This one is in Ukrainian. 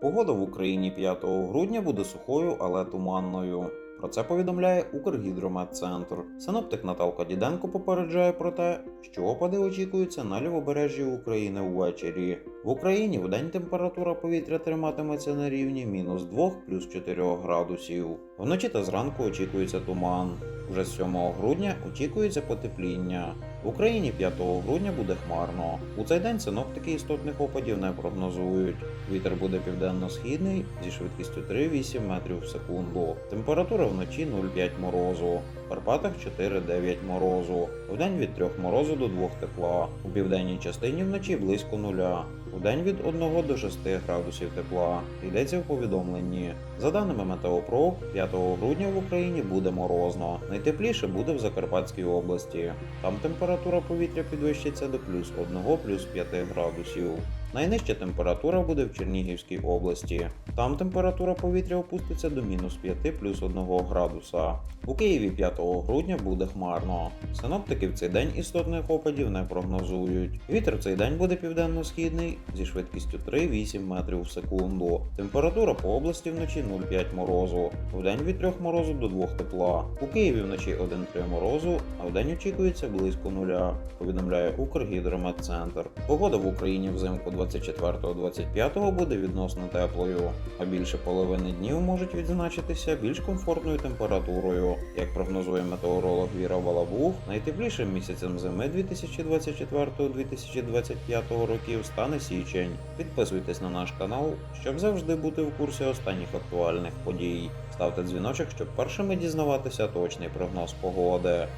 Погода в Україні 5 грудня буде сухою, але туманною. Про це повідомляє Укргідрометцентр. Синоптик Наталка Діденко попереджає про те, що опади очікуються на лівобережжі України ввечері. В Україні вдень температура повітря триматиметься на рівні мінус 2 плюс 4 градусів. Вночі та зранку очікується туман. Вже з 7 грудня очікується потепління. В Україні 5 грудня буде хмарно. У цей день синоптики істотних опадів не прогнозують. Вітер буде південно-східний зі швидкістю 3-8 метрів в секунду. Температура вночі 0,5 морозу. В Карпатах 4-9 морозу. Вдень від 3 морозу до 2 тепла. У південній частині вночі близько нуля. Удень від 1 до 6 градусів тепла. Йдеться в повідомленні. За даними Метеопров, 5 грудня в Україні буде морозно. Найтепліше буде в Закарпатській області. Там температура повітря підвищиться до плюс 1 плюс 5 градусів. Найнижча температура буде в Чернігівській області. Там температура повітря опуститься до мінус 5 плюс 1 градуса. У Києві 5 грудня буде хмарно. Синоптики в цей день істотних опадів не прогнозують. Вітер в цей день буде південно-східний зі швидкістю 3-8 метрів в секунду. Температура по області вночі 0,5 морозу. Вдень від 3 морозу до 2 тепла. У Києві вночі 1-3 морозу, а вдень очікується близько нуля. Повідомляє Укргідрометцентр. Погода в Україні взимку 24-25 буде відносно теплою, а більше половини днів можуть відзначитися більш комфортною температурою. Як прогнозує метеоролог Віра Балабух, найтеплішим місяцем зими 2024-2025 років стане січень. Підписуйтесь на наш канал, щоб завжди бути в курсі останніх актуальних подій. Ставте дзвіночок, щоб першими дізнаватися точний прогноз погоди.